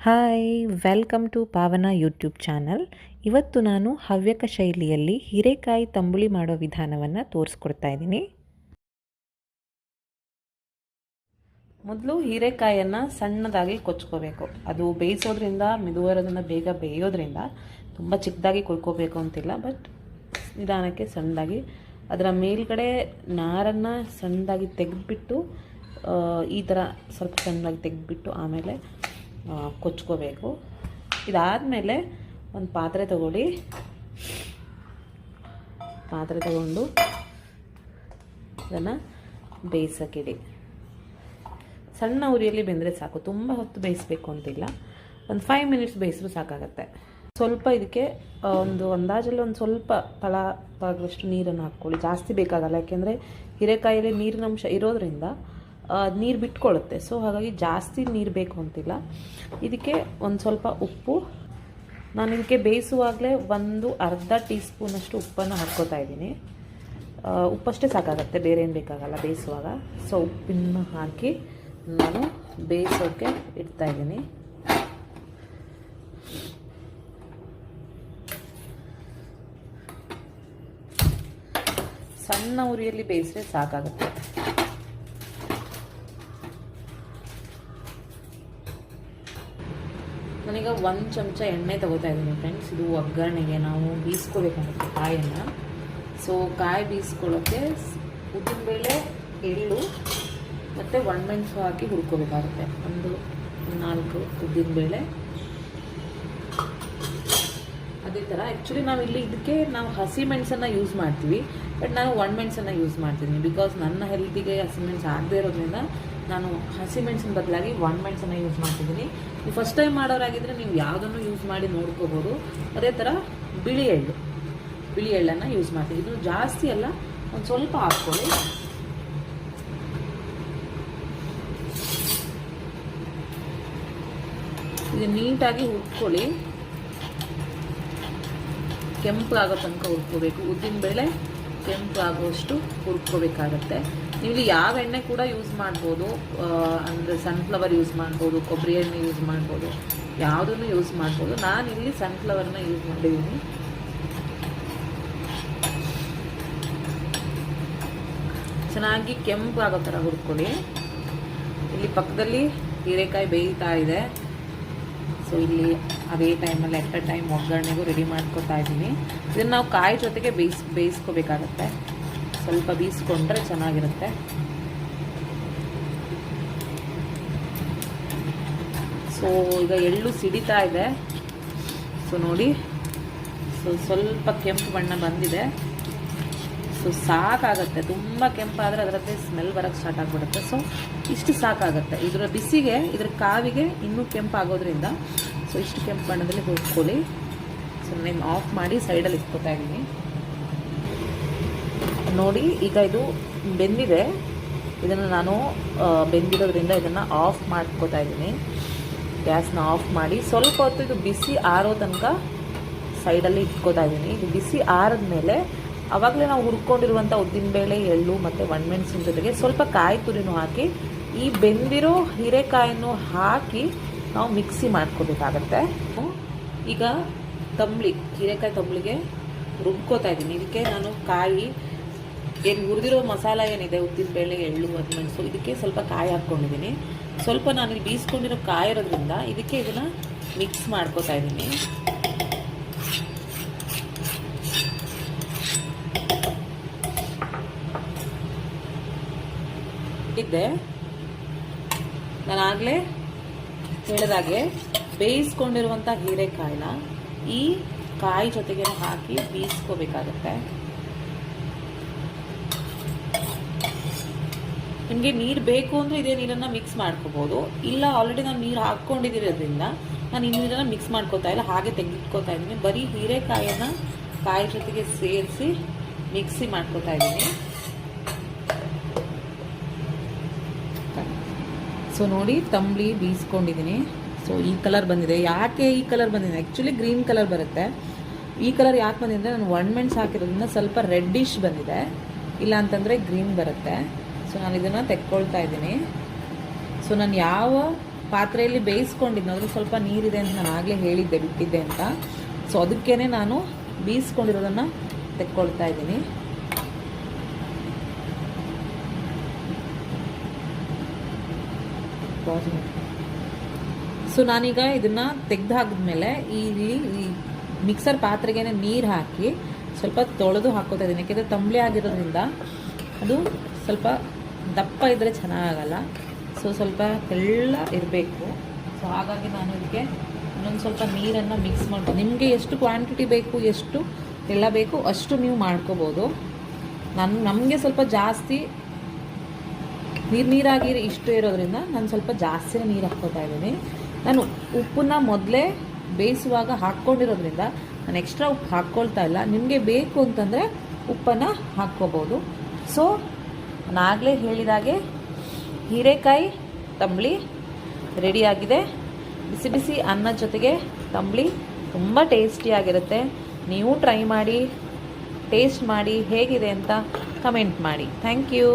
Hi welcome to Pavana YouTube channel ಇವತ್ತು ನಾನು ಹವ್ಯಕ ಶೈಲಿಯಲ್ಲಿ ಹೀರೆಕಾಯಿ ತಂಬುಳಿ ಮಾಡೋ ವಿಧಾನವನ್ನು ತೋರಿಸ್ಕೊಡ್ತಾ ಇದ್ದೀನಿ. ಮೊದಲು ಹೀರೆಕಾಯನ್ನು ಸಣ್ಣದಾಗಿ ಕೊಚ್ಕೋಬೇಕು. ಅದು ಬೇಯಿಸೋದ್ರಿಂದ, ಮಿದುವರೋದನ್ನು ಬೇಗ ಬೇಯೋದ್ರಿಂದ ತುಂಬ ಚಿಕ್ಕದಾಗಿ ಕೊಯ್ಕೋಬೇಕು ಅಂತಿಲ್ಲ ಬಟ್ ನಿಧಾನಕ್ಕೆ ಸಣ್ಣದಾಗಿ. ಅದರ ಮೇಲ್ಗಡೆ ನಾರನ್ನು ಸಣ್ಣದಾಗಿ ತೆಗೆದ್ಬಿಟ್ಟು ಈ ಥರ ಸ್ವಲ್ಪ ಸಣ್ಣದಾಗಿ ತೆಗೆದ್ಬಿಟ್ಟು ಆಮೇಲೆ ಕೊಚ್ಕೋಬೇಕು. ಇದಾದಮೇಲೆ ಒಂದು ಪಾತ್ರೆ ತಗೊಳ್ಳಿ. ಪಾತ್ರೆ ತಗೊಂಡು ಅದನ್ನು ಬೇಯಿಸೋಕ್ಕಿಡಿ. ಸಣ್ಣ ಉರಿಯಲ್ಲಿ ಬೆಂದರೆ ಸಾಕು. ತುಂಬ ಹೊತ್ತು ಬೇಯಿಸ್ಬೇಕು ಅಂತಿಲ್ಲ. ಒಂದು ಫೈವ್ ಮಿನಿಟ್ಸ್ ಬೇಯಿಸಿದ್ರು ಸಾಕಾಗತ್ತೆ. ಸ್ವಲ್ಪ ಇದಕ್ಕೆ ಒಂದು ಅಂದಾಜಲ್ಲಿ ಒಂದು ಸ್ವಲ್ಪ ತಳ ಆಗುವಷ್ಟು ನೀರನ್ನು ಹಾಕ್ಕೊಳ್ಳಿ. ಜಾಸ್ತಿ ಬೇಕಾಗಲ್ಲ. ಯಾಕೆಂದರೆ ಹೀರೆಕಾಯಲ್ಲಿ ನೀರಿನ ಅಂಶ ಇರೋದ್ರಿಂದ ನೀರು ಬಿಟ್ಕೊಳ್ಳುತ್ತೆ ಸೊ ಹಾಗಾಗಿ ಜಾಸ್ತಿ ನೀರು ಬೇಕು ಅಂತಿಲ್ಲ. ಇದಕ್ಕೆ ಒಂದು ಸ್ವಲ್ಪ ಉಪ್ಪು. ನಾನು ಇದಕ್ಕೆ ಬೇಯಿಸುವಾಗಲೇ ಒಂದು ಅರ್ಧ ಟೀ ಸ್ಪೂನಷ್ಟು ಉಪ್ಪನ್ನು ಹಾಕ್ಕೋತಾ ಇದ್ದೀನಿ. ಉಪ್ಪಷ್ಟೇ ಸಾಕಾಗತ್ತೆ, ಬೇರೆ ಏನು ಬೇಕಾಗಲ್ಲ ಬೇಯಿಸುವಾಗ. ಸೊ ಉಪ್ಪನ್ನು ಹಾಕಿ ನಾನು ಬೇಯಿಸೋಕ್ಕೆ ಇಡ್ತಾ ಇದ್ದೀನಿ. ಸಣ್ಣ ಉರಿಯಲ್ಲಿ ಬೇಯಿಸಿದ್ರೆ ಸಾಕಾಗುತ್ತೆ. ನಾನೀಗ ಒಂದು ಚಮಚ ಎಣ್ಣೆ ತಗೋತಾ ಇದ್ದೀನಿ ಫ್ರೆಂಡ್ಸ್ ಇದು ಒಗ್ಗರಣೆಗೆ ನಾವು ಬೀಸ್ಕೋಬೇಕಾಗುತ್ತೆ ಕಾಯನ್ನು ಸೊ ಕಾಯಿ ಬೀಸ್ಕೊಳ್ಳೋಕ್ಕೆ ಉದ್ದಿನಬೇಳೆ ಎಳ್ಳು ಮತ್ತು ಒಣಮೆಣಸು ಹಾಕಿ ಹುರ್ಕೋಬೇಕಾಗುತ್ತೆ. ಒಂದು ನಾಲ್ಕು ಉದ್ದಿನಬೇಳೆ ಅದೇ ಥರ ಆ್ಯಕ್ಚುಲಿ ನಾವು ಇಲ್ಲಿ ಇದಕ್ಕೆ ನಾವು ಹಸಿ ಮೆಣಸನ್ನು ಯೂಸ್ ಮಾಡ್ತೀವಿ. ಬಟ್ ನಾನು ಒಣಮೆಣಸನ್ನು ಯೂಸ್ ಮಾಡ್ತೀನಿ ಬಿಕಾಸ್ ನನ್ನ ಹೆಲ್ತಿಗೆ ಹಸಿಮೆಣಸು ಆಗದೆ ಇರೋದ್ರಿಂದ ನಾನು ಹಸಿಮೆಣಸಿನ ಬದಲಾಗಿ ಒಣ ಮೆಣಸನ್ನು ಯೂಸ್ ಮಾಡ್ತಿದ್ದೀನಿ. ನೀವು ಫಸ್ಟ್ ಟೈಮ್ ಮಾಡೋರಾಗಿದ್ದರೆ ನೀವು ಯಾವುದನ್ನು ಯೂಸ್ ಮಾಡಿ ನೋಡ್ಕೋಬೋದು. ಅದೇ ಥರ ಬಿಳಿ ಎಳ್ಳು. ಬಿಳಿ ಎಳ್ಳನ್ನು ಯೂಸ್ ಮಾಡ್ತೀವಿ ಇದು ಜಾಸ್ತಿ ಅಲ್ಲ, ಒಂದು ಸ್ವಲ್ಪ ಹಾಕ್ಕೊಳ್ಳಿ. ಇದು ನೀಟಾಗಿ ಹುರ್ಕೊಳ್ಳಿ. ಕೆಂಪು ಆಗೋ ತನಕ ಹುರ್ಕೋಬೇಕು. ಉದ್ದಿನಬೇಳೆ ಕೆಂಪು ಆಗೋಷ್ಟು ಹುರ್ಕೋಬೇಕಾಗತ್ತೆ. ನೀವು ಇಲ್ಲಿ ಯಾವ ಎಣ್ಣೆ ಕೂಡ ಯೂಸ್ ಮಾಡ್ಬೋದು ಅಂದರೆ ಸನ್ಫ್ಲವರ್ ಯೂಸ್ ಮಾಡ್ಬೋದು, ಕೊಬ್ಬರಿ ಎಣ್ಣೆ ಯೂಸ್ ಮಾಡ್ಬೋದು, ಯಾವುದನ್ನು ಯೂಸ್ ಮಾಡ್ಬೋದು. ನಾನಿಲ್ಲಿ ಸನ್ಫ್ಲವರ್ನ ಯೂಸ್ ಮಾಡಿದ್ದೀನಿ. ಚೆನ್ನಾಗಿ ಕೆಂಪು ಆಗೋ ಥರ ಹುರ್ಕೊಳ್ಳಿ. ಇಲ್ಲಿ ಪಕ್ಕದಲ್ಲಿ ಹೀರೆಕಾಯಿ ಬೇಯ್ತಾ ಇದೆ. ಸೊ ಇಲ್ಲಿ ಅದೇ ಟೈಮಲ್ಲಿ ಎಟ್ ಅ ಟೈಮ್ ಒಗ್ಗರಣೆಗೂ ರೆಡಿ ಮಾಡ್ಕೊತಾ ಇದ್ದೀನಿ. ಇದನ್ನು ನಾವು ಕಾಯಿ ಜೊತೆಗೆ ಬೇಯಿಸ್, ಬೇಯಿಸ್ಕೋಬೇಕಾಗತ್ತೆ. ಸ್ವಲ್ಪ ಬೀಸ್ಕೊಂಡ್ರೆ ಚೆನ್ನಾಗಿರುತ್ತೆ. ಸೊ ಈಗ ಎಳ್ಳು ಸಿಡಿತಾ ಇದೆ. ಸೊ ನೋಡಿ. ಸೊ ಸ್ವಲ್ಪ ಕೆಂಪು ಬಣ್ಣ ಬಂದಿದೆ. ಸೊ ಸಾಕಾಗತ್ತೆ. ತುಂಬ ಕೆಂಪಾದರೆ ಅದರದ್ದೇ ಸ್ಮೆಲ್ ಬರೋಕ್ಕೆ ಸ್ಟಾರ್ಟ್ ಆಗಿಬಿಡುತ್ತೆ. ಸೊ ಇಷ್ಟು ಸಾಕಾಗುತ್ತೆ. ಇದರ ಬಿಸಿಗೆ, ಇದರ ಕಾವಿಗೆ ಇನ್ನೂ ಕೆಂಪಾಗೋದ್ರಿಂದ ಸೊ ಇಷ್ಟು ಕೆಂಪು ಬಣ್ಣದಲ್ಲಿ ಹುಡ್ಕೊಳ್ಳಿ ಸೊ ನಾನು ಆಫ್ ಮಾಡಿ ಸೈಡಲ್ಲಿ ಇಟ್ಕೋತಾ ಇದ್ದೀನಿ. ನೋಡಿ, ಈಗ ಇದು ಬೆಂದಿದೆ. ಇದನ್ನು ನಾನು ಬೆಂದಿರೋದ್ರಿಂದ ಇದನ್ನು ಆಫ್ ಮಾಡ್ಕೋತಾ ಇದ್ದೀನಿ. ಗ್ಯಾಸ್ನ ಆಫ್ ಮಾಡಿ, ಸ್ವಲ್ಪ ಹೊತ್ತು ಇದು ಬಿಸಿ ಆರೋ ತನಕ ಸೈಡಲ್ಲಿ ಇಟ್ಕೋತಾ ಇದ್ದೀನಿ. ಇದು ಬಿಸಿ ಆರಿದ್ಮೇಲೆ ಆವಾಗಲೇ ನಾವು ಹುರ್ಕೊಂಡಿರುವಂಥ ಉದ್ದಿನಬೇಳೆ ಎಳ್ಳು ಮತ್ತು ಒಣಮೆಣಸಿನ ಜೊತೆಗೆ ಸ್ವಲ್ಪ ಕಾಯಿ ತುರಿನೂ ಹಾಕಿ, ಈ ಬೆಂದಿರೋ ಹೀರೆಕಾಯನ್ನು ಹಾಕಿ ನಾವು ಮಿಕ್ಸಿ ಮಾಡ್ಕೋಬೇಕಾಗತ್ತೆ. ಈಗ ತಂಬ್ಳಿ, ಹೀರೆಕಾಯಿ ತಂಬಳಿಗೆ ರುಬ್ಕೋತಾ ಇದ್ದೀನಿ. ಇದಕ್ಕೆ ನಾನು ಕಾಯಿ ಏನು ಹುರಿದಿರೋ ಮಸಾಲ ಏನಿದೆ ಉದ್ದಿನಬೇಳೆ ಎಳ್ಳು ಒಣಮೆಣಸು ಇದಕ್ಕೆ ಸ್ವಲ್ಪ ಕಾಯಿ ಹಾಕ್ಕೊಂಡಿದ್ದೀನಿ ಸ್ವಲ್ಪ ನಾನು ಇಲ್ಲಿ ಬೀಸ್ಕೊಂಡಿರೋ ಕಾಯಿ ಇರೋದ್ರಿಂದ ಇದಕ್ಕೆ ಇದನ್ನು ಮಿಕ್ಸ್ ಮಾಡ್ಕೋತಾ ಇದ್ದೀನಿ ಇದ್ದೆ ನಾನಾಗಲೇ ಹೇಳಿದಾಗೆ ಬೇಯಿಸ್ಕೊಂಡಿರುವಂಥ ಹೀರೆಕಾಯಿನ ಈ ಕಾಯಿ ಜೊತೆಗೆ ಹಾಕಿ ಬೀಸ್ಕೋಬೇಕಾಗತ್ತೆ. ನಿಮಗೆ ನೀರು ಬೇಕು ಅಂದರೆ ಇದೇ ನೀರನ್ನು ಮಿಕ್ಸ್ ಮಾಡ್ಕೋಬೋದು. ಇಲ್ಲ ಆಲ್ರೆಡಿ ನಾನು ನೀರು ಹಾಕ್ಕೊಂಡಿದ್ದಿರೋದ್ರಿಂದ ನಾನು ಈ ನೀರನ್ನು ಮಿಕ್ಸ್ ಮಾಡ್ಕೋತಾ ಇಲ್ಲ, ಹಾಗೆ ತೆಗೆದಿಟ್ಕೋತಾ ಇದ್ದೀನಿ. ಬರೀ ಹೀರೆಕಾಯನ್ನು ಕಾಯಿ ಜೊತೆಗೆ ಸೇರಿಸಿ ಮಿಕ್ಸಿ ಮಾಡ್ಕೋತಾ ಇದ್ದೀನಿ. ಸೊ ನೋಡಿ, ತಂಬಳಿ ಬೀಸ್ಕೊಂಡಿದ್ದೀನಿ. ಸೊ ಈ ಕಲರ್ ಬಂದಿದೆ. ಯಾಕೆ ಈ ಕಲರ್ ಬಂದಿದೆ? ಆ್ಯಕ್ಚುಲಿ ಗ್ರೀನ್ ಕಲರ್ ಬರುತ್ತೆ. ಈ ಕಲರ್ ಯಾಕೆ ಬಂದಿದೆ ನಾನು ಒಣಮೆಣ್ಸು ಹಾಕಿರೋದ್ರಿಂದ ಸ್ವಲ್ಪ ರೆಡ್ಡಿಶ್ ಬಂದಿದೆ. ಇಲ್ಲ ಅಂತಂದರೆ ಗ್ರೀನ್ ಬರುತ್ತೆ. ಸೊ ನಾನು ಇದನ್ನು ತೆಕ್ಕೊಳ್ತಾ ಇದ್ದೀನಿ. ಸೊ ನಾನು ಯಾವ ಪಾತ್ರೆಯಲ್ಲಿ ಬೇಯಿಸ್ಕೊಂಡಿದ್ದೆ ಅದ್ರಲ್ಲಿ ಸ್ವಲ್ಪ ನೀರಿದೆ ಅಂತ ನಾನು ಆಗಲೇ ಹೇಳಿದ್ದೆ, ಬಿಟ್ಟಿದ್ದೆ ಅಂತ. ಸೊ ಅದಕ್ಕೇ ನಾನು ಬೀಸ್ಕೊಂಡಿರೋದನ್ನು ತೆಕ್ಕೊಳ್ತಾ ಇದ್ದೀನಿ. ಸೊ ನಾನೀಗ ಇದನ್ನು ತೆಗೆದು ಹಾಕಿದ್ಮೇಲೆ ಈ ಈ ಮಿಕ್ಸರ್ ಪಾತ್ರೆಗೆ ನೀರು ಹಾಕಿ ಸ್ವಲ್ಪ ತೊಳೆದು ಹಾಕೋತಾ ಇದ್ದೀನಿ. ಯಾಕೆಂದರೆ ತಂಬ್ಳಿ ಆಗಿರೋದ್ರಿಂದ ಅದು ಸ್ವಲ್ಪ ದಪ್ಪ ಇದ್ದರೆ ಚೆನ್ನಾಗಲ್ಲ. ಸೊ ಸ್ವಲ್ಪ ತೆಳ್ಳ ಇರಬೇಕು. ಸೊ ಹಾಗಾಗಿ ನಾನು ಇದಕ್ಕೆ ಇನ್ನೊಂದು ಸ್ವಲ್ಪ ನೀರನ್ನು ಮಿಕ್ಸ್ ಮಾಡ್ಬೋದು ನಿಮಗೆ ಎಷ್ಟು ಕ್ವಾಂಟಿಟಿ ಬೇಕು, ಎಷ್ಟು ತೆಳ್ಳ ಬೇಕು, ಅಷ್ಟು ನೀವು ಮಾಡ್ಕೋಬೋದು. ನಾನು, ನಮಗೆ ಸ್ವಲ್ಪ ಜಾಸ್ತಿ ನೀರು, ನೀರಾಗಿ ಇಷ್ಟು ಇರೋದ್ರಿಂದ ನಾನು ಸ್ವಲ್ಪ ಜಾಸ್ತಿ ನೀರು ಹಾಕ್ಕೋತಾ ಇದ್ದೀನಿ. ನಾನು ಉಪ್ಪನ್ನ ಮೊದಲೇ ಬೇಯಿಸುವಾಗ ಹಾಕ್ಕೊಂಡಿರೋದ್ರಿಂದ ನಾನು ಎಕ್ಸ್ಟ್ರಾ ಉಪ್ಪು ಹಾಕ್ಕೊಳ್ತಾ ಇಲ್ಲ. ನಿಮಗೆ ಬೇಕು ಅಂತಂದರೆ ಉಪ್ಪನ್ನು ಹಾಕ್ಕೋಬೋದು. ಸೊ ನಾನು ಆಗಲೇ ಹೇಳಿದಾಗೆ ಹೀರೆಕಾಯಿ ತಂಬಳಿ ರೆಡಿಯಾಗಿದೆ ಬಿಸಿ ಬಿಸಿ ಅನ್ನದ ಜೊತೆಗೆ ತಂಬಳಿ ತುಂಬ ಟೇಸ್ಟಿಯಾಗಿರುತ್ತೆ ನೀವು ಟ್ರೈ ಮಾಡಿ ಟೇಸ್ಟ್ ಮಾಡಿ ಹೇಗಿದೆ ಅಂತ ಕಮೆಂಟ್ ಮಾಡಿ. Thank you